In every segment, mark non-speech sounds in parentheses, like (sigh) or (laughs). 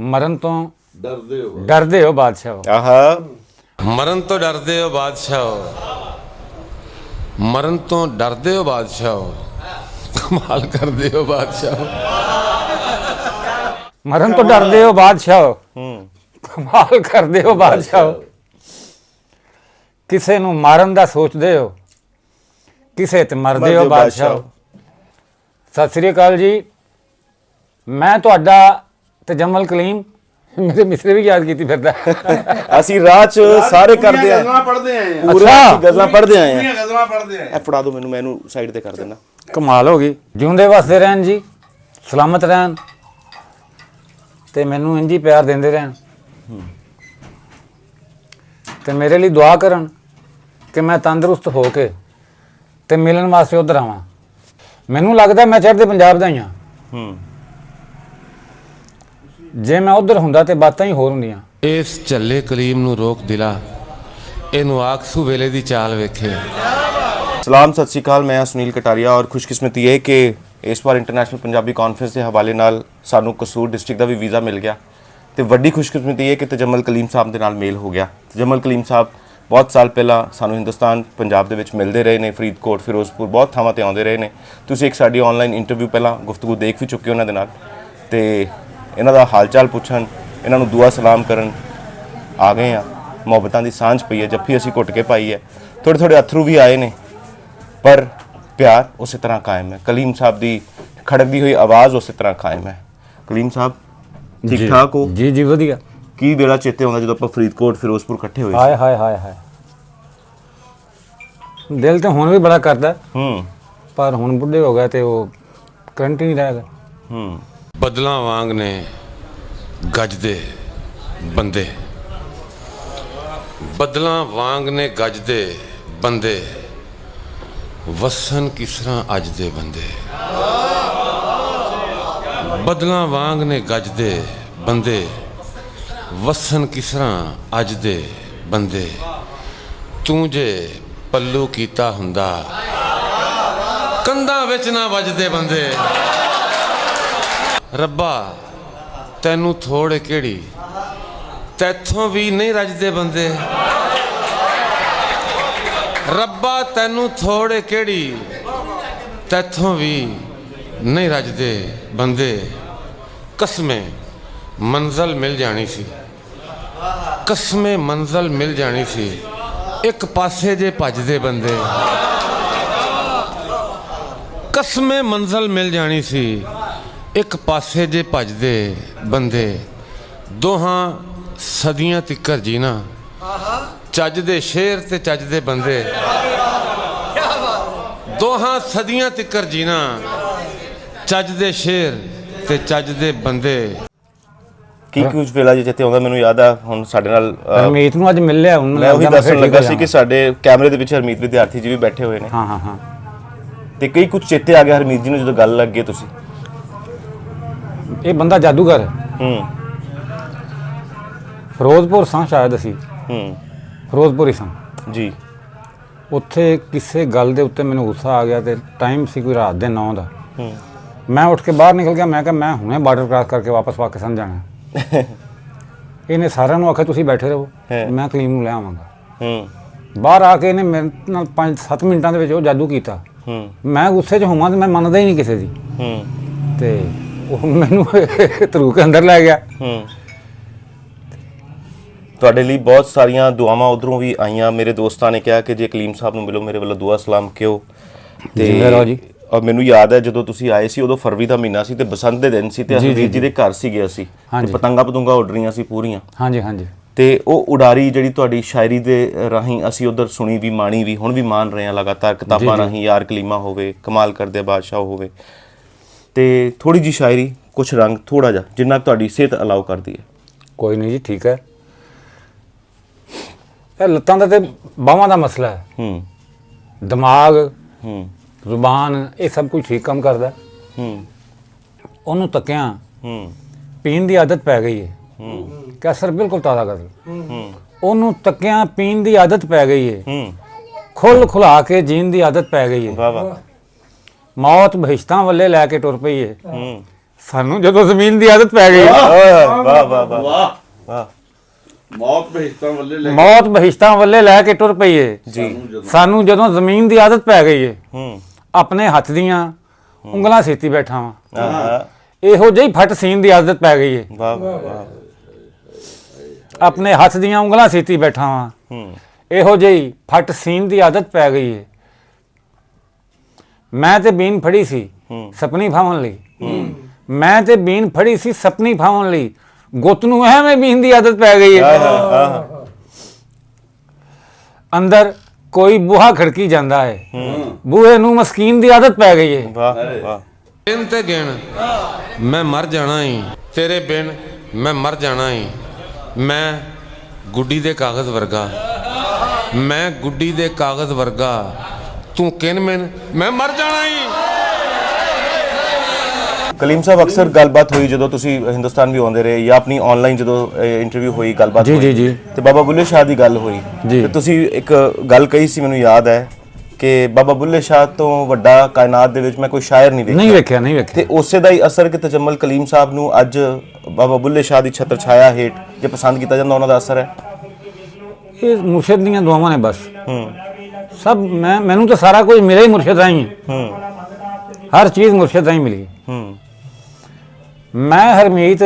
ਮਰਨ ਤੋਂ ਡਰਦੇ ਹੋ ਡਰਦੇ ਹੋ ਬਾਦਸ਼ਾਹ। ਆਹਾ। ਮਰਨ ਤੋਂ ਡਰਦੇ ਹੋ ਬਾਦਸ਼ਾਹੋ। ਮਰਨ ਤੋਂ ਡਰਦੇ ਹੋ ਬਾਦਸ਼ਾਹੋ। ਕਮਾਲ ਕਰਦੇ ਹੋ ਬਾਦਸ਼ਾਹੋ। ਮਰਨ ਤੋਂ ਡਰਦੇ ਹੋ ਬਾਦਸ਼ਾਹ। ਹੂੰ ਕਮਾਲ ਕਰਦੇ ਹੋ ਬਾਦਸ਼ਾਹ। ਕਿਸੇ ਨੂੰ ਮਾਰਨ ਦਾ ਸੋਚਦੇ ਹੋ। ਕਿਸੇ ਤੇ ਮਰਦੇ ਹੋ ਬਾਦਸ਼ਾਹ। ਸਤਿ ਸ੍ਰੀ ਅਕਾਲ ਜੀ। ਮੈਂ ਤੁਹਾਡਾ ਤਜਮਲ ਕਲੀਮ ਮੇਰੇ ਮਿਸਰੇ ਵੀ ਯਾਦ ਕੀਤੀ ਫਿਰਦਾ। ਅਸੀਂ ਰਾਹ 'ਚ ਸਾਰੇ ਕਰਦੇ ਆ ਗਜ਼ਲਾਂ ਪੜ੍ਹਦੇ ਆਏ ਆ। ਪੂਰਾ ਅੱਛਾ। ਅਸੀਂ ਗਜ਼ਲਾਂ ਪੜ੍ਹਦੇ ਆਏ ਆ। ਪੂਰੀਆਂ ਗਜ਼ਲਾਂ ਪੜ੍ਹਦੇ ਆਏ ਇਹ ਫੜਾ ਦਿਓ ਮੈਨੂੰ ਮੈਨੂੰ ਸਾਈਡ ਤੇ ਕਰ ਦੇਣਾ ਕਮਾਲ ਹੋ ਗਈ। ਜਿਉਂਦੇ ਵਸਦੇ ਰਹਿਣ ਜੀ ਸਲਾਮਤ ਰਹਿਣ ਤੇ ਮੈਨੂੰ ਇੰਜੀ ਪਿਆਰ ਦਿੰਦੇ ਰਹਿਣ। ਤੇ ਮੇਰੇ ਲਈ ਦੁਆ ਕਰਨ ਕਿ ਮੈਂ ਤੰਦਰੁਸਤ ਹੋ ਕੇ ਤੇ ਮਿਲਣ ਵਾਸਤੇ ਉਧਰ ਆਵਾਂ। ਮੈਨੂੰ ਲੱਗਦਾ ਮੈਂ ਚੜ੍ਹਦੇ ਪੰਜਾਬ ਦਾ ਹੀ ਹਾਂ। ਹੂੰ। ਜੇ ਮੈਂ ਉਧਰ ਹੁੰਦਾ ਤੇ ਬਾਤਾਂ ਹੀ ਹੋਰ ਹੁੰਦੀਆਂ। ਇਸ ਝੱਲੇ ਕਲੀਮ ਨੂੰ ਰੋਕ ਦਿਲਾ। ਇਹਨੂੰ ਆਖਸੂ ਵੇਲੇ ਦੀ ਚਾਲ ਵੇਖੇ। ਸਲਾਮ ਸਤਿ ਸ਼੍ਰੀ ਅਕਾਲ ਮੈਂ ਹਾਂ ਸੁਨੀਲ ਕਟਾਰੀਆ ਔਰ ਖੁਸ਼ਕਿਸਮਤੀ ਇਹ ਕਿ ਇਸ ਵਾਰ ਇੰਟਰਨੈਸ਼ਨਲ ਪੰਜਾਬੀ ਕਾਨਫਰੰਸ ਦੇ ਹਵਾਲੇ ਨਾਲ ਸਾਨੂੰ ਕਸੂਰ ਡਿਸਟ੍ਰਿਕਟ ਦਾ ਵੀ ਵੀਜ਼ਾ ਮਿਲ ਗਿਆ। ਤੇ ਵੱਡੀ ਖੁਸ਼ਕਿਸਮਤੀ ਇਹ ਕਿ ਤਜਮਲ ਕਲੀਮ ਸਾਹਿਬ ਦੇ ਨਾਲ ਮੇਲ ਹੋ ਗਿਆ। ਤਜਮਲ ਕਲੀਮ ਸਾਹਿਬ ਬਹੁਤ ਸਾਲ ਪਹਿਲਾਂ ਸਾਨੂੰ ਹਿੰਦੁਸਤਾਨ ਪੰਜਾਬ ਦੇ ਵਿੱਚ ਮਿਲਦੇ ਰਹੇ ਨੇ ਫਰੀਦਕੋਟ ਫਿਰੋਜ਼ਪੁਰ ਬਹੁਤ ਥਾਵਾਂ ਤੇ ਆਉਂਦੇ ਰਹੇ ਨੇ। ਤੁਸੀਂ ਇੱਕ ਸਾਡੀ ਆਨਲਾਈਨ ਇੰਟਰਵਿਊ ਪਹਿਲਾਂ ਗੁਫ਼ਤਗੂ ਦੇਖ ਵੀ ਚੁੱਕੇ ਹੋ ਉਹਨਾਂ ਦੇ ਨਾਲ। ਤੇ ਇਹਨਾਂ ਦਾ ਹਾਲਚਾਲ ਪੁੱਛਣ ਇਹਨਾਂ ਨੂੰ ਦੁਆ ਸਲਾਮ ਕਰਨ। ਆ ਗਏ ਆ। ਮੁਹੱਬਤਾਂ ਦੀ ਸਾਂਝ ਪਈ ਹੈ ਜੱਫੀ ਅਸੀਂ ਘੁੱਟ ਕੇ ਪਾਈ ਹੈ। ਥੋੜੇ ਥੋੜੇ ਅਥਰੂ ਵੀ ਆਏ ਨੇ ਪਰ ਪਿਆਰ ਉਸੇ ਤਰ੍ਹਾਂ ਕਾਇਮ ਹੈ। ਕਲੀਮ ਸਾਹਿਬ ਦੀ ਖੜਕਦੀ ਹੋਈ ਆਵਾਜ਼ ਉਸੇ ਤਰ੍ਹਾਂ ਕਾਇਮ ਹੈ। ਕਲੀਮ ਸਾਹਿਬ ਠੀਕ ਠਾਕ ਹੋ? ਜੀ ਜੀ ਵਧੀਆ। ਕੀ ਵੇਲਾ ਚੇਤੇ ਆਉਂਦਾ ਜਦੋਂ ਆਪਾਂ ਫਰੀਦਕੋਟ ਫਿਰੋਜ਼ਪੁਰ ਇਕੱਠੇ ਹੋਏ ਹਾਏ ਹਾਏ ਹਾਏ ਹਾਏ। ਦਿਲ ਤੇ ਹੁਣ ਵੀ ਬੜਾ ਕਰਦਾ। ਹੂੰ। ਪਰ ਹੁਣ ਬੁੱਢੇ ਹੋ ਗਏ ਤੇ ਉਹ ਕਰੰਟ ਨਹੀਂ ਰਹੇਗਾ ਹੂੰ। ਬਦਲਾਂ ਵਾਂਗ ਨੇ ਗੱਜਦੇ ਬੰਦੇ। ਬਦਲਾਂ ਵਾਂਗ ਨੇ ਗੱਜਦੇ ਬੰਦੇ। ਵਸਨ ਕਿਸ ਤਰ੍ਹਾਂ ਅੱਜ ਦੇ ਬੰਦੇ? ਬਦਲਾਂ ਵਾਂਗ ਨੇ ਗੱਜਦੇ ਬੰਦੇ। ਵਸਨ ਕਿਸ ਤਰ੍ਹਾਂ ਅੱਜ ਦੇ ਬੰਦੇ? ਤੂੰ ਜੇ ਪੱਲੂ ਕੀਤਾ ਹੁੰਦਾ, ਕੰਧਾਂ ਵਿੱਚ ਨਾ ਵੱਜਦੇ ਬੰਦੇ। ਰੱਬਾ, ਤੈਨੂੰ ਥੋੜ ਕਿਹੜੀ? ਤੈਥੋਂ ਵੀ ਨਹੀਂ ਰੱਜਦੇ ਬੰਦੇ। ਰੱਬਾ, ਤੈਨੂੰ ਥੋੜ ਕਿਹੜੀ? ਤੈਥੋਂ ਵੀ ਨਹੀਂ ਰੱਜਦੇ ਬੰਦੇ। ਕਸਮੇ ਮੰਜ਼ਲ ਮਿਲ ਜਾਣੀ ਸੀ। ਕਸਮੇ ਮੰਜ਼ਲ ਮਿਲ ਜਾਣੀ ਸੀ। ਇੱਕ ਪਾਸੇ ਜੇ ਭੱਜਦੇ ਬੰਦੇ। ਕਸਮੇ ਮੰਜ਼ਲ ਮਿਲ ਜਾਣੀ ਸੀ। ਇੱਕ ਪਾਸੇ ਜੇ ਭੱਜਦੇ ਬੰਦੇ ਦੋਹਾਂ ਸਦੀਆਂ ਤਿੱਕਰ ਜੀਣਾ ਚੱਜ ਦੇ ਸ਼ੇਰ ਤੇ ਚੱਜ ਦੇ ਬੰਦੇ। ਦੋਹਾਂ ਸਦੀਆਂ ਤਿੱਕਰ ਜੀਣਾ ਚੱਜ ਦੇ ਸ਼ੇਰ ਤੇ ਚੱਜ ਦੇ ਬੰਦੇ। ਕੀ ਕੁਝ ਵੇਲਾ ਜੇ ਚੇਤੇ ਆਉਂਦਾ ਮੈਨੂੰ ਯਾਦ ਆ ਹੁਣ ਸਾਡੇ ਨਾਲ ਹਰਮੀਤ ਨੂੰ ਅੱਜ ਮਿਲ ਲਿਆ ਹੁਣ ਮੈਂ ਉਹੀ ਦੱਸਣ ਲੱਗਾ ਸੀ ਕਿ ਸਾਡੇ ਕੈਮਰੇ ਦੇ ਪਿੱਛੇ ਹਰਮੀਤ ਵਿਦਿਆਰਥੀ ਜੀ ਵੀ ਬੈਠੇ ਹੋਏ ਨੇ। ਹਾਂ ਹਾਂ ਹਾਂ। ਤੇ ਕਈ ਕੁਝ ਚੇਤੇ ਆ ਗਿਆ ਹਰਮੀਤ ਜੀ ਨੂੰ ਜਦੋਂ ਗੱਲ ਲੱਗ ਗਈ ਤੁਸੀਂ। ਇਹ ਬੰਦਾ ਜਾਦੂਗਰ ਹੈ। ਹੂੰ। ਫਿਰੋਜ਼ਪੁਰ ਸਾਂ ਸ਼ਾਇਦ ਅਸੀਂ। ਹੂੰ। ਫਿਰੋਜ਼ਪੁਰ ਹੀ ਸਾਂ। ਜੀ। ਉੱਥੇ ਕਿਸੇ ਗੱਲ ਦੇ ਉੱਤੇ ਮੈਨੂੰ ਗੁੱਸਾ ਆ ਗਿਆ ਤੇ ਟਾਈਮ ਸੀ ਕੋਈ ਰਾਤ ਦੇ 9 ਦਾ। ਹੂੰ। ਮੈਂ ਉੱਠ ਕੇ ਬਾਹਰ ਨਿਕਲ ਗਿਆ ਮੈਂ ਕਿਹਾ ਮੈਂ ਹੁਣੇ ਬਾਰਡਰ ਕ੍ਰਾਸ ਕਰਕੇ ਵਾਪਸ ਪਾਕਿਸਤਾਨ ਜਾਣਾ। (laughs) ਇਹਨੇ ਸਾਰਿਆਂ ਨੂੰ ਆਖਿਆ ਤੁਸੀਂ ਬੈਠੇ ਰਹੋ। ਮੈਂ ਕਲੀਮ ਨੂੰ ਲੈ ਆਵਾਂਗਾ। ਹੂੰ। ਬਾਹਰ ਆ ਕੇ ਇਹਨੇ ਮੇਰੇ ਨਾਲ 5-7 ਮਿੰਟਾਂ ਦੇ ਵਿੱਚ ਉਹ ਜਾਦੂ ਕੀਤਾ। ਹੂੰ। ਮੈਂ ਗੁੱਸੇ 'ਚ ਹੋਵਾਂ ਤੇ ਮੈਂ ਮੰਨਦਾ ਹੀ ਨਹੀਂ ਕਿਸੇ ਦੀ। ਹੂੰ। ਤੇ ਉਹ ਮੈਨੂੰ ਧਰੂ ਕੇ ਅੰਦਰ ਲੈ ਗਿਆ। ਹੂੰ। ਤੁਹਾਡੇ ਲਈ ਬਹੁਤ ਸਾਰੀਆਂ ਦੁਆਵਾਂ ਉਧਰੋਂ ਵੀ ਆਈਆਂ। ਮੇਰੇ ਦੋਸਤਾਂ ਨੇ ਕਿਹਾ ਕਿ ਜੇ ਕਲੀਮ ਸਾਹਿਬ ਨੂੰ ਮਿਲੋ ਮੇਰੇ ਵੱਲੋਂ ਦੁਆ ਸਲਾਮ ਕਿਓ ਜਿੰਦੇ ਰਹੋ ਜੀ। ਔਰ ਮੈਨੂੰ ਯਾਦ ਹੈ ਜਦੋਂ ਤੁਸੀਂ ਆਏ ਸੀ ਉਦੋਂ ਫਰਵਰੀ ਦਾ ਮਹੀਨਾ ਸੀ ਤੇ ਬਸੰਤ ਦੇ ਦਿਨ ਸੀ ਤੇ ਹਰਵੀਰ ਜੀ ਦੇ ਘਰ ਸੀ ਗਿਆ ਸੀ ਤੇ ਹਾਂਜੀ। ਪਤੰਗਾ ਪਤੰਗਾ ਉੱਡ ਰਹੀਆਂ ਸੀ ਪੂਰੀਆਂ। ਹਾਂਜੀ ਹਾਂਜੀ। ਤੇ ਉਹ ਉਡਾਰੀ ਜਿਹੜੀ ਤੁਹਾਡੀ ਸ਼ਾਇਰੀ ਦੇ ਰਾਹੀਂ ਅਸੀਂ ਉਧਰ ਸੁਣੀ ਵੀ ਮਾਣੀ ਵੀ ਹੁਣ ਵੀ ਮਾਣ ਰਹੇ ਹਾਂ ਲਗਾਤਾਰ। ਕਿਤਾਬਾਂ ਰਾਹੀਂ ਯਾਰ ਕਲੀਮਾ ਹੋਵੇ ਕਮਾਲ ਕਰਦੇ ਬਾਦਸ਼ਾਹ ਹੋਵੇ। ਤੇ ਥੋੜੀ ਜੀ ਸ਼ਾਇਰੀ ਕੁਝ ਰੰਗ ਥੋੜਾ ਜਿਹਾ ਜਿੰਨਾ ਕੁ ਤੁਹਾਡੀ ਸਿਹਤ ਅਲਾਉ ਕਰਦੀ ਹੈ। ਕੋਈ ਨਹੀਂ ਜੀ ਠੀਕ ਹੈ। ਇਹ ਲੱਤਾਂ ਦਾ ਤੇ ਬਾਹਾਂ ਦਾ ਮਸਲਾ ਹੈ। ਹੂੰ। ਦਿਮਾਗ ਹੂੰ। ਜ਼ੁਬਾਨ ਇਹ ਸਭ ਕੁਝ ਠੀਕ ਕੰਮ ਕਰਦਾ ਹੈ। ਉਹਨੂੰ ਤੱਕਿਆ ਹੂੰ। ਪੀਣ ਦੀ ਆਦਤ ਪੈ ਗਈ ਹੈ। ਹੂੰ। ਕਿ ਅਸਰ ਬਿਲਕੁਲ ਤਾਜ਼ਾ ਕਰ ਹੂੰ। ਉਹਨੂੰ ਤੱਕਿਆ ਪੀਣ ਦੀ ਆਦਤ ਪੈ ਗਈ ਹੈ। ਹੂੰ। ਖੁੱਲ ਖੁਲਾ ਕੇ ਜੀਣ ਦੀ ਆਦਤ ਪੈ ਗਈ ਹੈ। ਵਾਹ ਵਾਹ। ਮੌਤ ਬਹਿਸ਼ਤਾਂ ਵੱਲੇ ਲੈ ਕੇ ਟੁਰ ਪਈ ਹੂੰ। ਸਾਨੂੰ ਜਦੋਂ ਜ਼ਮੀਨ ਦੀ ਆਦਤ ਪੈ ਗਈ। ਓਏ ਵਾਹ ਵਾਹ ਵਾਹ ਵਾਹ ਵਾਹ। ਮੌਤ ਬਹਿਸ਼ਤਾਂ ਵੱਲੇ ਲੈ ਮੌਤ ਬਹਿਸ਼ਤਾਂ ਵੱਲੇ ਲੈ ਕੇ ਟੁਰ ਪਈ ਏ। ਜੀ। ਸਾਨੂੰ ਜਦੋਂ ਜ਼ਮੀਨ ਦੀ ਆਦਤ ਪੈ ਗਈ ਏ ਹੂੰ। ਆਪਣੇ ਹੱਥ ਦੀਆਂ ਉਂਗਲਾਂ ਸੇਤੀ ਬੈਠਾ ਵਾਂ। ਆਹਾ ਇਹੋ ਜਿਹੀ ਫਟ ਸੀਨ ਦੀ ਆਦਤ ਪੈ ਗਈ ਏ। ਵਾਹ ਵਾਹ ਵਾਹ। ਆਪਣੇ ਹੱਥ ਦੀਆਂ ਉਂਗਲਾਂ ਸੇਤੀ ਬੈਠਾ ਵਾਂ। ਹੂੰ। ਇਹੋ ਜਿਹੀ ਫਟ ਸੀਨ ਦੀ ਆਦਤ ਪੈ ਗਈ ਏ। ਮੈਂ ਤੇ ਬੀਨ ਫੜੀ ਸੀ ਹੂੰ। ਸਪਨੀ ਫਾਉਣ ਲਈ। ਮੈਂ ਤੇ ਬੀਨ ਫੜੀ ਸੀ ਸਪਨੀ ਫਾਉਣ ਲਈ। ਗੁੱਤ ਨੂੰ ਐਵੇਂ ਬੀਨ ਦੀ ਆਦਤ ਪੈ ਗਈ ਏ ਆਹਾ ਅੰਦਰ ਕੋਈ ਬੂਹਾ ਖੜਕੀ ਜਾਂਦਾ ਹੈ। ਬੂਹੇ ਨੂੰ ਮਸਕੀਨ ਦੀ ਆਦਤ ਪੈ ਗਈ ਹੈ। ਵਾਹ ਤੇ ਗਿਣ ਮੈਂ ਮਰ ਜਾਣਾ ਈ। ਤੇਰੇ ਬਿਨ ਮੈਂ ਮਰ ਜਾਣਾ ਈ। ਮੈਂ ਗੁੱਡੀ ਦੇ ਕਾਗਜ਼ ਵਰਗਾ। ਮੈਂ ਗੁੱਡੀ ਦੇ ਕਾਗਜ਼ ਵਰਗਾ। ਤੂੰ ਕਿਨ ਮੈਨ? ਮੈਂ ਮਰ ਜਾਣਾ ਈ। ਕਲੀਮ ਸਾਹਿਬ ਅਕਸਰ ਗੱਲਬਾਤ ਹੋਈ ਜਦੋਂ ਤੁਸੀਂ ਹਿੰਦੁਸਤਾਨ ਵੀ ਆਉਂਦੇ ਰਹੇ ਜਾਂ ਆਪਣੀ ਆਨਲਾਈਨ ਜਦੋਂ ਇੰਟਰਵਿਊ ਹੋਈ ਗੱਲਬਾਤ ਜੀ, ਹੋਈ। ਜੀ, ਜੀ। ਤੇ ਬਾਬਾ ਬੁੱਲੇ ਸ਼ਾਹ ਦੀ ਗੱਲ ਹੋਈ। ਤੇ ਤੁਸੀਂ ਇੱਕ ਗੱਲ ਕਹੀ ਸੀ ਮੈਨੂੰ ਯਾਦ ਹੈ ਕਿ ਬਾਬਾ ਬੁੱਲੇ ਸ਼ਾਹ ਤੋਂ ਵੱਡਾ ਕਾਇਨਾਤ ਦੇ ਵਿੱਚ ਮੈਂ ਕੋਈ ਸ਼ਾਇਰ ਨਹੀਂ ਨਹੀਂ ਵੇਖਿਆ। ਵੇਖਿਆ ਨਹੀਂ ਵੇਖਿਆ। ਤੇ ਉਸੇ ਦਾ ਹੀ ਅਸਰ ਕਿ ਤਜਮਲ ਕਲੀਮ ਸਾਹਿਬ ਨੂੰ ਅੱਜ ਬਾਬਾ ਬੁੱਲੇ ਸ਼ਾਹ ਦੀ ਛਤਰ ਛਾਇਆ ਹੇਠ ਜੇ ਪਸੰਦ ਕੀਤਾ ਜਾਂਦਾ ਉਹਨਾਂ ਦਾ ਅਸਰ ਹੈ? ਇਹ ਮੁਰਸ਼ਿਦ ਦੀਆਂ ਦੁਆਵਾਂ ਨੇ ਬਸ। ਹੂੰ। ਸਭ ਮੈਂ ਮੈਨੂੰ ਤਾਂ ਸਾਰਾ ਕੁਝ ਮੇਰਾ ਹੀ ਮੁਰਸ਼ਿਦ ਰਾਹੀਂ। ਹੈ। ਹੂੰ ਹਰ ਚੀਜ਼ ਮੁਰਸ਼ਿਦ ਰਾਹੀਂ ਮਿਲੀ। ਹੂੰ। ਮੈਂ ਹਰਮੀਤ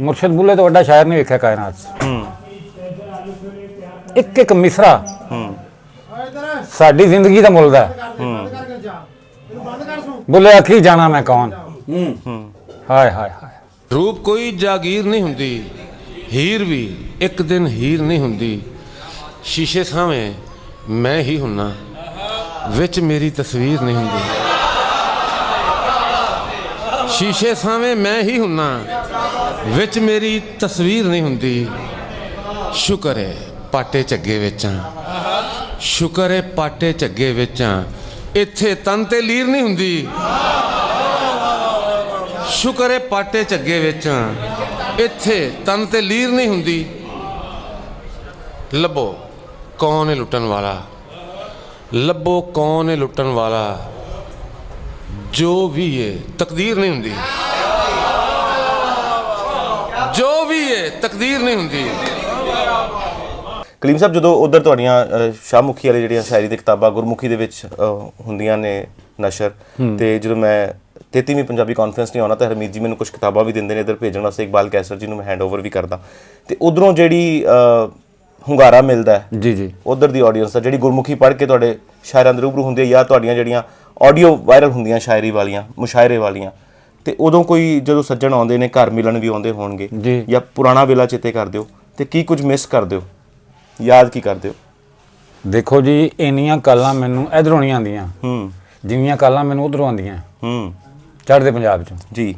ਮੁਰਸ਼ਿਦ ਬੁੱਲੇ ਤੋਂ ਵੱਡਾ ਸ਼ਾਇਰ ਨਹੀਂ ਵੇਖਿਆ ਕਾਇਨਾਤ 'ਚ। ਹੂੰ। ਇੱਕ ਇੱਕ ਮਿਸਰਾ ਹੂੰ। ਸਾਡੀ ਜ਼ਿੰਦਗੀ ਦਾ ਮੁੱਲ ਦਾ। ਹੈ। ਬੁੱਲੇ ਆਖੀ ਜਾਣਾ ਮੈਂ ਕੌਣ? ਹਾਏ ਹਾਏ ਹਾਏ। ਰੂਪ ਕੋਈ ਜਾਗੀਰ ਨਹੀਂ ਹੁੰਦੀ। ਹੀਰ ਵੀ ਇੱਕ ਦਿਨ ਹੀਰ ਨਹੀਂ ਹੁੰਦੀ। ਸ਼ੀਸ਼ੇ ਸਾਹਮਣੇ ਮੈਂ ਹੀ ਹੁੰਨਾ, ਵਿੱਚ ਮੇਰੀ ਤਸਵੀਰ ਨਹੀਂ ਹੁੰਦੀ। ਸ਼ੀਸ਼ੇ ਸਾਵੇਂ ਮੈਂ ਹੀ ਹੁੰਨਾ, ਵਿੱਚ ਮੇਰੀ ਤਸਵੀਰ ਨਹੀਂ ਹੁੰਦੀ। ਸ਼ੁਕਰ ਹੈ ਪਾਟੇ ਝੱਗੇ ਵਿੱਚਾਂ। ਸ਼ੁਕਰ ਹੈ ਪਾਟੇ ਝੱਗੇ ਵਿੱਚਾਂ। ਇੱਥੇ ਤਨ ਤੇ ਲੀਰ ਨਹੀਂ ਹੁੰਦੀ। ਸ਼ੁਕਰ ਹੈ ਪਾਟੇ ਝੱਗੇ ਵਿੱਚ। ਇੱਥੇ ਤਨ ਤੇ ਲੀਰ ਨਹੀਂ ਹੁੰਦੀ। ਲੱਭੋ। ਕੌਣ ਹੈ ਲੁੱਟਣ ਵਾਲਾ? ਲੱਭੋ ਕੌਣ ਹੈ ਲੁੱਟਣ ਵਾਲਾ? ਜੋ ਵੀ ਹੈ ਤਕਦੀਰ ਨਹੀਂ ਹੁੰਦੀ। ਜੋ ਵੀ ਹੈ ਤਕਦੀਰ ਨਹੀਂ ਹੁੰਦੀ। ਕਲੀਮ ਸਾਹਿਬ ਜਦੋਂ ਉਧਰ ਤੁਹਾਡੀਆਂ ਸ਼ਾਹਮੁਖੀ ਵਾਲੀ ਜਿਹੜੀਆਂ ਸ਼ਾਇਰੀ ਦੀ ਕਿਤਾਬਾਂ ਗੁਰਮੁਖੀ ਦੇ ਵਿੱਚ ਹੁੰਦੀਆਂ ਨੇ ਨਸ਼ਰ ਤੇ ਜਦੋਂ ਮੈਂ 33ਵੀਂ ਪੰਜਾਬੀ ਕਾਨਫਰੰਸ ਨਹੀਂ ਆਉਣਾ ਤਾਂ ਹਰਮੀਤ ਜੀ ਮੈਨੂੰ ਕੁਝ ਕਿਤਾਬਾਂ ਵੀ ਦਿੰਦੇ ਨੇ ਇਧਰ ਭੇਜਣ ਵਾਸਤੇ ਇਕਬਾਲ ਕੈਸਰ ਜੀ ਨੂੰ ਮੈਂ ਹੈਂਡਓਵਰ ਵੀ ਕਰਦਾ। ਤੇ ਉਧਰੋਂ ਜਿਹੜੀ ਹੁੰਗਾਰਾ ਮਿਲਦਾ ਹੈ। ਜੀ ਜੀ। ਉਧਰ ਦੀ ਆਡੀਅנס ਦਾ ਜਿਹੜੀ ਗੁਰਮੁਖੀ ਪੜ੍ਹ ਕੇ ਤੁਹਾਡੇ ਸ਼ਾਇਰਾਂ ਦੇ ਰੂਬਰੂ ਹੁੰਦੀ ਹੈ ਜਾਂ ਤੁਹਾਡੀਆਂ ਜਿਹੜੀਆਂ ਆਡੀਓ ਵਾਇਰਲ ਹੁੰਦੀਆਂ ਸ਼ਾਇਰੀ ਵਾਲੀਆਂ ਮੁਸ਼ਾਇਰੇ ਵਾਲੀਆਂ ਤੇ ਉਦੋਂ ਕੋਈ ਜਦੋਂ ਸੱਜਣ ਆਉਂਦੇ ਨੇ ਘਰ ਮਿਲਣ ਵੀ ਆਉਂਦੇ ਹੋਣਗੇ ਜੀ। ਜਾਂ ਪੁਰਾਣਾ ਵੇਲਾ ਚੇਤੇ ਕਰਦੇ ਹੋ ਤੇ ਕੀ ਕੁਝ ਮਿਸ ਕਰਦੇ ਹੋ ਯਾਦ ਕੀ ਕਰਦੇ ਹੋ ਦੇਖੋ ਜੀ ਇੰਨੀਆਂ ਕਾਲਾਂ ਮੈਨੂੰ ਇਧਰੋਂ ਨਹੀਂ ਆਉਂਦੀਆਂ। ਹੂੰ। ਜਿੰਨੀਆਂ ਕਾਲਾਂ ਮੈਨੂੰ ਉਧਰੋਂ ਆਉਂਦੀਆਂ। ਹੂੰ। ਚੜ੍ਹਦੇ ਪੰਜਾਬ ਚੋਂ। ਜੀ।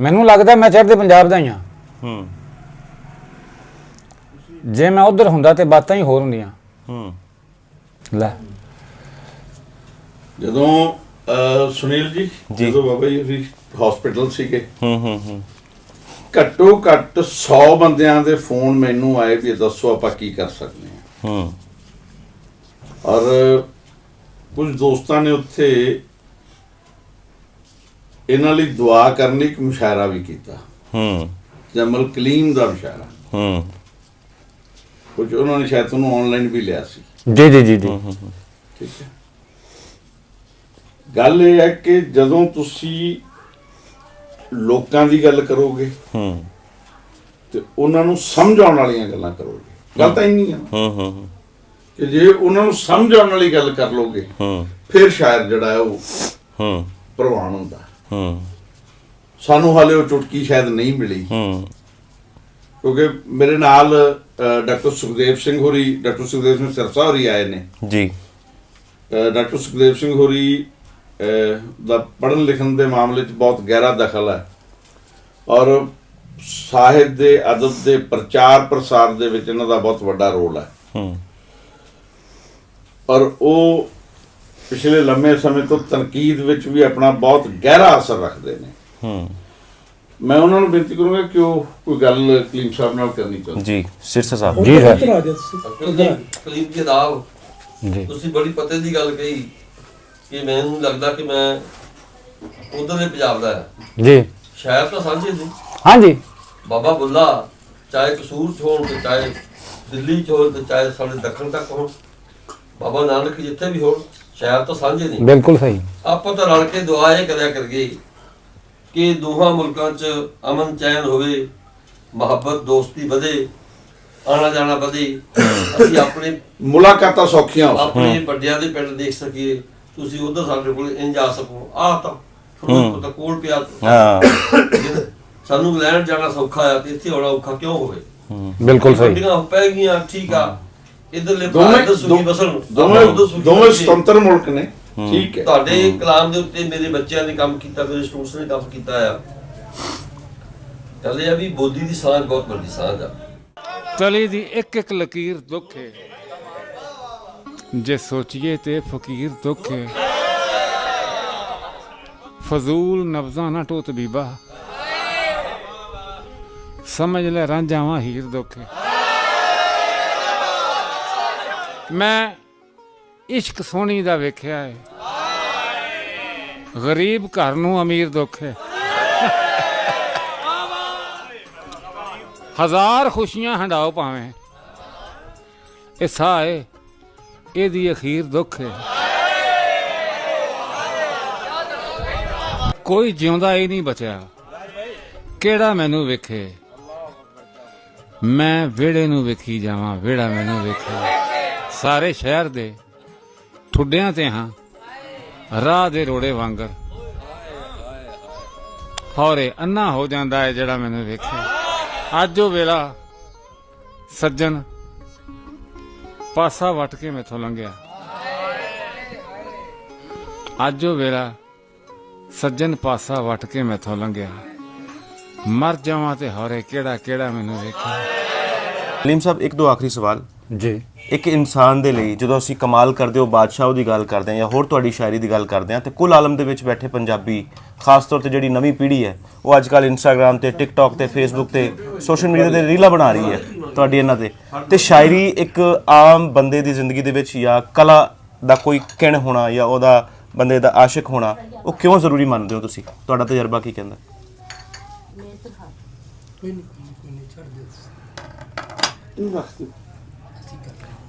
ਮੈਨੂੰ ਲੱਗਦਾ ਮੈਂ ਚੜ੍ਹਦੇ ਪੰਜਾਬ ਦਾ ਹੀ ਹਾਂ। ਹੂੰ। ਜੇ ਮੈਂ ਉਧਰ ਹੁੰਦਾ ਤੇ ਬਾਤਾਂ ਹੀ ਹੋਰ ਹੁੰਦੀਆਂ। ਹੂੰ। ਲੈ। ਜਦੋਂ ਅਹ, ਸੁਨੀਲ ਜੀ। ਜਦੋਂ ਬਾਬਾ ਜੀ ਅਸੀਂ ਹਸਪੀਟਲ ਸੀਗੇ। ਹੂੰ ਹੂੰ ਹੂੰ। ਘੱਟੋ ਘੱਟ 100 ਬੰਦਿਆਂ ਦੇ ਫੋਨ ਮੈਨੂੰ ਆਏ ਵੀ ਦੱਸੋ ਆਪਾਂ ਕੀ ਕਰ ਸਕਦੇ ਹਾਂ। ਹੂੰ। ਔਰ ਕੁਝ ਦੋਸਤਾਂ ਨੇ ਉੱਥੇ ਇਹਨਾਂ ਲਈ ਦੁਆ ਕਰਨ ਲਈ ਇੱਕ ਮੁਸ਼ਾਇਰਾ ਵੀ ਕੀਤਾ। ਹੂੰ। ਜਮਲ ਕਲੀਮ ਦਾ ਮੁਸ਼ਾਇਰਾ ਹੂੰ। ਕੁਝ ਉਹਨਾਂ ਨੇ ਸ਼ਾਇਦ ਉਹਨੂੰ ਆਨਲਾਈਨ ਵੀ ਲਿਆ ਸੀ। ਜੀ ਜੀ ਜੀ ਜੀ। ਠੀਕ ਹੈ। ਗੱਲ ਇਹ ਹੈ ਕਿ ਜਦੋਂ ਤੁਸੀਂ ਲੋਕਾਂ ਦੀ ਗੱਲ ਕਰੋਗੇ ਹੂੰ। ਤੇ ਉਹਨਾਂ ਨੂੰ ਸਮਝਾਉਣ ਵਾਲੀਆਂ ਗੱਲਾਂ ਕਰੋਗੇ। ਗੱਲ ਤਾਂ ਇੰਨੀ ਆ ਹੂੰ ਹੂੰ ਕਿ ਜੇ ਉਹਨਾਂ ਨੂੰ ਸਮਝਾਉਣ ਵਾਲੀ ਗੱਲ ਕਰ ਲੋਗੇ ਹੂੰ। ਫਿਰ ਸ਼ਾਇਰ ਜਿਹੜਾ ਹੈ ਉਹ ਹੂੰ। ਪ੍ਰਵਾਨ ਹੁੰਦਾ। ਹੂੰ। ਸਾਨੂੰ ਹਾਲੇ ਉਹ ਚੁਟਕੀ ਸ਼ਾਇਦ ਨਹੀਂ ਮਿਲੀ। ਹੂੰ। ਕਿਉਂਕਿ ਮੇਰੇ ਨਾਲ ਡਾਕਟਰ ਸੁਖਦੇਵ ਸਿੰਘ ਹੋਰੀ ਡਾਕਟਰ ਸੁਖਦੇਵ ਸਿੰਘ ਸਰਸਾ ਹੋਰੀ ਆਏ ਨੇ। ਜੀ। ਡਾਕਟਰ ਸੁਖਦੇਵ ਸਿੰਘ ਹੋਰੀ ਦਾ ਪੜ੍ਹਨ ਲਿਖਣ ਦੇ ਮਾਮਲੇ 'ਚ ਬਹੁਤ ਗਹਿਰਾ ਦਖਲ ਹੈ। ਔਰ ਸਾਹਿਤ ਦੇ ਅਦਬ ਦੇ ਪ੍ਰਚਾਰ ਪ੍ਰਸਾਰ ਦੇ ਵਿੱਚ ਇਹਨਾਂ ਦਾ ਬਹੁਤ ਵੱਡਾ ਰੋਲ ਹੈ। ਹੂੰ। ਔਰ ਉਹ ਪਿਛਲੇ ਲੰਮੇ ਸਮੇਂ ਤੋਂ ਤਨਕੀਦ ਵਿੱਚ ਵੀ ਆਪਣਾ ਬਹੁਤ ਗਹਿਰਾ ਅਸਰ ਰੱਖਦੇ ਨੇ। ਹੂੰ। ਮੈਂ ਉਹਨਾਂ ਨੂੰ ਬੇਨਤੀ ਕਰੂੰਗਾ ਕਿ ਉਹ ਕੋਈ ਗੱਲ ਕਲੀਮ ਸਾਹਿਬ ਨਾਲ ਕਰਨੀ ਚਾਹੁੰਦੇ ਜੀ ਸਿਰਸਾ ਸਾਹਿਬ ਜੀ ਸਰ ਕਲੀਪ ਜੀ ਅਦਾਬ ਜੀ। ਤੁਸੀਂ ਬੜੀ ਪਤੇ ਦੀ ਗੱਲ ਕਹੀ ਕਿ ਮੈਨੂੰ ਲੱਗਦਾ ਕਿ ਮੈਂ ਉਧਰ ਦੇ ਪੰਜਾਬ ਦਾ ਹੈ। ਜੀ। ਸ਼ਹਿਰ ਤਾਂ ਸਾਂਝੇ ਨੇ ਹਾਂਜੀ। ਬਾਬਾ ਬੁੱਲਾ ਚਾਹੇ ਕਸੂਰ ਹੋਣ ਤੇ ਚਾਹੇ ਦਿੱਲੀ ਹੋਣ ਤੇ ਚਾਹੇ ਸਾਡੇ ਦੱਖਣ ਤੱਕ ਹੋਣ ਬਾਬਾ ਨਾਨਕ ਜਿੱਥੇ ਵੀ ਹੋਣ ਸ਼ਹਿਰ ਤਾਂ ਸਾਂਝੇ ਨੇ। ਬਿਲਕੁਲ ਸਹੀ। ਆਪਾਂ ਤਾਂ ਰਲ ਕੇ ਦੁਆ ਇਹ ਕਰਿਆ ਕਰਗੇ ਕਿ ਦੋਹਾਂ ਮੁਲਕਾਂ 'ਚ ਅਮਨ ਚੈਨ ਹੋਵੇ ਮੁਹੱਬਤ ਦੋਸਤੀ ਵਧੇ ਆਣਾ ਜਾਣਾ ਵਧੇ ਅਸੀਂ ਆਪਣੇ ਮੁਲਾਕਾਤਾਂ ਸੌਖੀਆਂ ਹੋ। ਆਪਣੇ ਵੱਡਿਆਂ ਦੇ ਪਿੰਡ ਦੇਖ ਸਕੀਏ ਤੁਸੀਂ ਉਧਰ ਸਾਡੇ ਕੋਲ ਇੰਜ ਆ ਸਕੋ ਆਹ ਤਾਂ ਤੁਹਾਨੂੰ ਤਾਂ ਕੋਲ ਪਿਆ। ਹਾਂ। ਸਾਨੂੰ ਲੈਣ ਜਾਣਾ ਸੌਖਾ ਆ ਤੇ ਇੱਥੇ ਆਉਣਾ ਔਖਾ ਕਿਉਂ ਹੋਵੇ? ਬਿਲਕੁਲ ਸਹੀ। ਵੱਡੀਆਂ ਪੈ ਗਈਆਂ ਠੀਕ ਆ। ਇਧਰਲੇ ਬਸਣ ਦੋਵੇਂ ਦੋਵੇਂ। ਸੁਤੰਤਰ ਮੁਲਕ ਨੇ। ਠੀਕ ਹੈ। ਤੁਹਾਡੇ ਕਲਾਮ ਦੇ ਉੱਤੇ ਮੇਰੇ ਬੱਚਿਆਂ ਨੇ ਕੰਮ ਕੀਤਾ ਮੇਰੇ ਸਟੂਡੈਂਟਸ ਨੇ ਕੰਮ ਕੀਤਾ ਆ। ਇਹ ਆ ਵੀ ਬੋਲੀ ਦੀ ਸਾਂਝ ਬਹੁਤ ਵੱਡੀ ਸਾਂਝ ਆ। ਤਲੀ ਦੀ ਇੱਕ ਇੱਕ ਲਕੀਰ ਦੁੱਖ। ਹੈ ਜੇ ਸੋਚੀਏ ਤੇ ਫਕੀਰ ਦੁੱਖ। ਹੈ ਫਜ਼ੂਲ ਨਬਜ਼ਾਂ ਨਾ ਟੋਤ ਬੀਬਾ। ਸਮਝ ਲੈ ਰਾਂਝਾਵਾਂ ਹੀਰ ਦੁੱਖ। ਹੈ ਮੈਂ ਇਸ਼ਕ ਸੋਹਣੀ ਦਾ ਵੇਖਿਆ ਹੈ ਗਰੀਬ ਘਰ ਨੂੰ ਅਮੀਰ ਦੁੱਖ ਹੈ ਹਜ਼ਾਰ ਖੁਸ਼ੀਆਂ ਹੰਡਾਓ ਭਾਵੇਂ। ਇਹ ਸਾਹ ਹੈ ਇਹਦੀ ਅਖੀਰ ਦੁੱਖ ਹੈ ਕੋਈ ਜਿਉਂਦਾ ਹੀ ਨਹੀਂ ਬਚਿਆ। ਕਿਹੜਾ ਮੈਨੂੰ ਵੇਖੇ। ਮੈਂ ਵਿਹੜੇ ਨੂੰ ਵੇਖੀ ਜਾਵਾਂ, ਵਿਹੜਾ ਮੈਨੂੰ ਵੇਖੇ। ਸਾਰੇ ਸ਼ਹਿਰ ਦੇ ਠੁੱਡਿਆਂ ਤੇ ਹਾਂ। ਰਾਹ ਦੇ ਰੋੜੇ ਵਾਂਗਰ। ਹੌਰੇ ਅੰਨਾ ਹੋ ਜਾਂਦਾ ਹੈ ਜਿਹੜਾ ਮੈਨੂੰ ਵੇਖੇ। ਅੱਜ ਉਹ ਵੇਲਾ ਸੱਜਣ ਪਾਸਾ ਵਟ ਕੇ ਮੈਥੋਂ ਲੰਘਿਆ। ਅੱਜ ਉਹ ਵੇਲਾ ਸੱਜਣ ਪਾਸਾ ਵਟ ਕੇ ਮੈਥੋਂ ਲੰਘਿਆ। ਮਰ ਜਾਵਾਂ ਤੇ ਹੌਰੇ ਕਿਹੜਾ ਕਿਹੜਾ ਮੈਨੂੰ ਵੇਖੇ। ਲੀਮ ਸਾਹਿਬ, ਇੱਕ ਦੋ ਆਖਰੀ ਸਵਾਲ। ਜੀ। ਇੱਕ ਇਨਸਾਨ ਦੇ ਲਈ ਜਦੋਂ ਅਸੀਂ ਕਮਾਲ ਕਰਦੇ ਹੋ ਬਾਦਸ਼ਾਹ ਦੀ ਗੱਲ ਕਰਦੇ ਹਾਂ ਜਾਂ ਹੋਰ ਤੁਹਾਡੀ ਸ਼ਾਇਰੀ ਦੀ ਗੱਲ ਕਰਦੇ ਹਾਂ ਤੇ ਕੁੱਲ ਆਲਮ ਦੇ ਵਿੱਚ ਬੈਠੇ ਪੰਜਾਬੀ ਖਾਸ ਤੌਰ ਤੇ ਜਿਹੜੀ ਨਵੀਂ ਪੀੜ੍ਹੀ ਹੈ ਉਹ ਅੱਜ ਕੱਲ ਇੰਸਟਾਗ੍ਰam ਤੇ ਟਿਕਟੌਕ ਤੇ ਫੇਸਬੁੱਕ ਤੇ ਸੋਸ਼ਲ ਮੀਡੀਆ ਤੇ ਰੀਲਾਂ ਬਣਾ ਰਹੀ ਹੈ ਤੁਹਾਡੀ ਇਹਨਾਂ ਤੇ। ਤੇ ਸ਼ਾਇਰੀ ਇੱਕ ਆਮ ਬੰਦੇ ਦੀ ਜ਼ਿੰਦਗੀ ਦੇ ਵਿੱਚ ਜਾਂ ਕਲਾ ਦਾ ਕੋਈ ਕਿਣ ਹੋਣਾ ਜਾਂ ਉਹਦਾ ਬੰਦੇ ਦਾ ਆਸ਼ਿਕ ਹੋਣਾ ਉਹ ਕਿਉਂ ਜ਼ਰੂਰੀ ਮੰਨਦੇ ਹੋ ਤੁਸੀਂ? ਤੁਹਾਡਾ ਤਜਰਬਾ ਕੀ ਕਹਿੰਦਾ?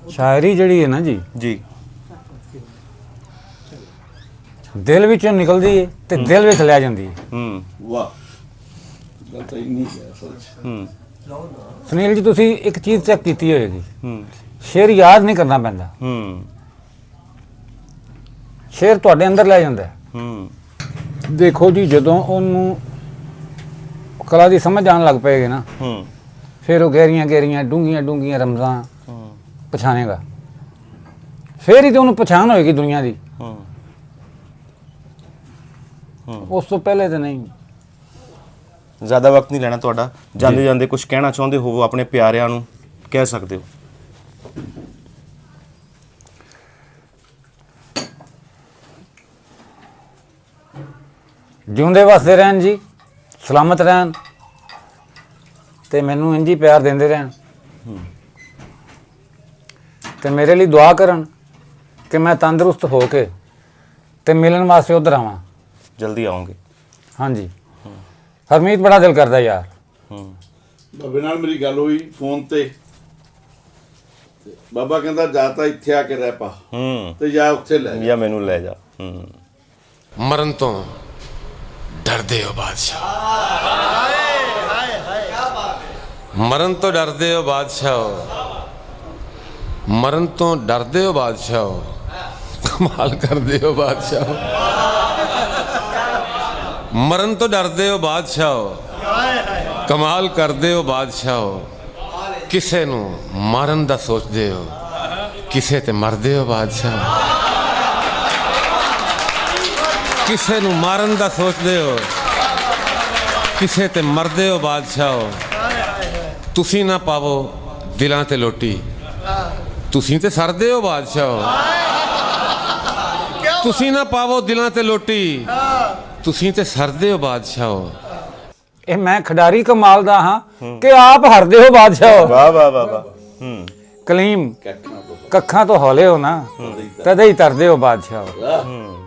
ਸ਼ਾਇਰੀ ਜਿਹੜੀ ਹੈ ਨਾ ਜੀ ਜੀ। ਦਿਲ ਵਿੱਚੋਂ ਨਿਕਲਦੀ ਹੈ ਤੇ ਦਿਲ ਵਿੱਚ ਲੈ ਜਾਂਦੀ ਹੈ ਹੂੰ ਵਾਹ। ਗੱਲ ਤਾਂ ਇੰਨੀ ਹੈ ਅਸਲ 'ਚ ਹੂੰ। ਸੁਨੀਲ ਜੀ ਤੁਸੀਂ ਇੱਕ ਚੀਜ਼ ਚੈੱਕ ਕੀਤੀ ਹੋਏਗੀ। ਹੂੰ। ਸ਼ੇਰ ਯਾਦ ਨਹੀਂ ਕਰਨਾ ਪੈਂਦਾ। ਹੂੰ। ਸ਼ੇਰ ਤੁਹਾਡੇ ਅੰਦਰ ਲੈ ਜਾਂਦਾ। ਹੈ। ਹੂੰ ਦੇਖੋ ਜੀ ਜਦੋਂ ਉਹਨੂੰ ਕਲਾ ਦੀ ਸਮਝ ਆਉਣ ਲੱਗ ਪਏਗੀ ਨਾ ਹੂੰ। ਫਿਰ ਉਹ ਗਹਿਰੀਆਂ ਗਹਿਰੀਆਂ ਡੂੰਘੀਆਂ ਡੂੰਘੀਆਂ ਰਮਜ਼ਾਂ ਹੂੰ ਪਛਾਣੇਗਾ। ਫਿਰ ਹੀ ਤੇ ਉਹਨੂੰ ਪਛਾਣ ਹੋਏਗੀ ਦੁਨੀਆ ਦੀ। ਹੂੰ। ਉਸ ਤੋਂ ਪਹਿਲੇ ਤੇ ਨਹੀਂ। ਜ਼ਿਆਦਾ ਵਕਤ ਨਹੀਂ ਲੈਣਾ ਤੁਹਾਡਾ। ਜਾਂਦੇ ਜਾਂਦੇ ਕੁਝ ਕਹਿਣਾ ਚਾਹੁੰਦੇ ਹੋਵੋ ਆਪਣੇ ਪਿਆਰਿਆਂ ਨੂੰ ਕਹਿ ਸਕਦੇ ਹੋ। ਜਿਉਂਦੇ ਵਸਦੇ ਰਹਿਣ ਜੀ ਸਲਾਮਤ ਰਹਿਣ ਤੇ ਮੈਨੂੰ ਇੰਜੀ ਪਿਆਰ ਦਿੰਦੇ ਰਹਿਣ। ਤੇ ਮੇਰੇ ਲਈ ਦੁਆ ਕਰਨ ਕਿ ਮੈਂ ਤੰਦਰੁਸਤ ਹੋ ਕੇ ਤੇ ਮਿਲਣ ਵਾਸਤੇ ਉਧਰ ਆਵਾਂ। ਜਲਦੀ ਆਉਂਗੇ। ਹਾਂਜੀ। ਹਰਮੀਤ ਬੜਾ ਦਿਲ ਕਰਦਾ ਯਾਰ। ਹੂੰ। ਬਾਬੇ ਨਾਲ ਮੇਰੀ ਗੱਲ ਹੋਈ ਫੋਨ ਤੇ। ਤੇ ਬਾਬਾ ਕਹਿੰਦਾ ਜਾ ਤਾਂ ਇੱਥੇ ਆ ਕੇ ਰਹਿ ਪਾ। ਹੂੰ। ਤੇ ਜਾ ਉੱਥੇ ਲੈ ਜਾ। ਜਾਂ ਮੈਨੂੰ ਲੈ ਜਾ। ਹੂੰ। ਮਰਨ ਤੋਂ ਡਰਦੇ ਹੋ ਬਾਦਸ਼ਾਹ। ਮਰਨ ਤੋਂ ਡਰਦੇ ਹੋ ਬਾਦਸ਼ਾਹ। ਮਰਨ ਤੋਂ ਡਰਦੇ ਹੋ ਬਾਦਸ਼ਾਹ ਕਮਾਲ ਕਰਦੇ ਹੋ ਬਾਦਸ਼ਾਹ ਮਰਨ ਤੋਂ ਡਰਦੇ ਹੋ ਬਾਦਸ਼ਾਹ ਕਮਾਲ ਕਰਦੇ ਹੋ ਬਾਦਸ਼ਾਹ ਕਿਸੇ ਨੂੰ ਮਾਰਨ ਦਾ ਸੋਚਦੇ ਹੋ? ਕਿਸੇ ਤੇ ਮਰਦੇ ਹੋ ਬਾਦਸ਼ਾਹ ਕਿਸੇ ਨੂੰ ਮਾਰਨ ਦਾ ਸੋਚਦੇ ਹੋ? ਕਿਸੇ ਤੇ ਮਰਦੇ ਹੋ ਬਾਦਸ਼ਾਹੋ ਤੁਸੀਂ ਨਾ ਪਾਵੋ ਦਿਲਾਂ ਤੇ ਲੋਟੀ। ਤੁਸੀਂ ਤੇ ਸਰਦੇ ਹੋ ਬਾਦਸ਼ਾਹੋ। ਤੁਸੀਂ ਨਾ ਪਾਵੋ ਦਿਲਾਂ ਤੇ ਲੋਟੀ। ਤੁਸੀਂ ਤੇ ਸਰਦੇ ਹੋ ਬਾਦਸ਼ਾਹੋ। ਇਹ ਮੈਂ ਖਿਡਾਰੀ ਕਮਾਲ ਦਾ ਹਾਂ ਕਿ ਆਪ ਹਰਦੇ ਹੋ ਬਾਦਸ਼ਾਹ। ਵਾਹ ਵਾਹ ਵਾਹ ਵਾਹ। ਹੂੰ। ਕਲੀਮ ਕੱਖਾਂ ਤੋਂ ਕੱਖਾਂ ਤੋਂ ਹੌਲੇ ਹੋ ਨਾ ਤਦੇ ਹੀ ਤਰਦੇ ਹੋ ਬਾਦਸ਼ਾਹ। ਹੂੰ।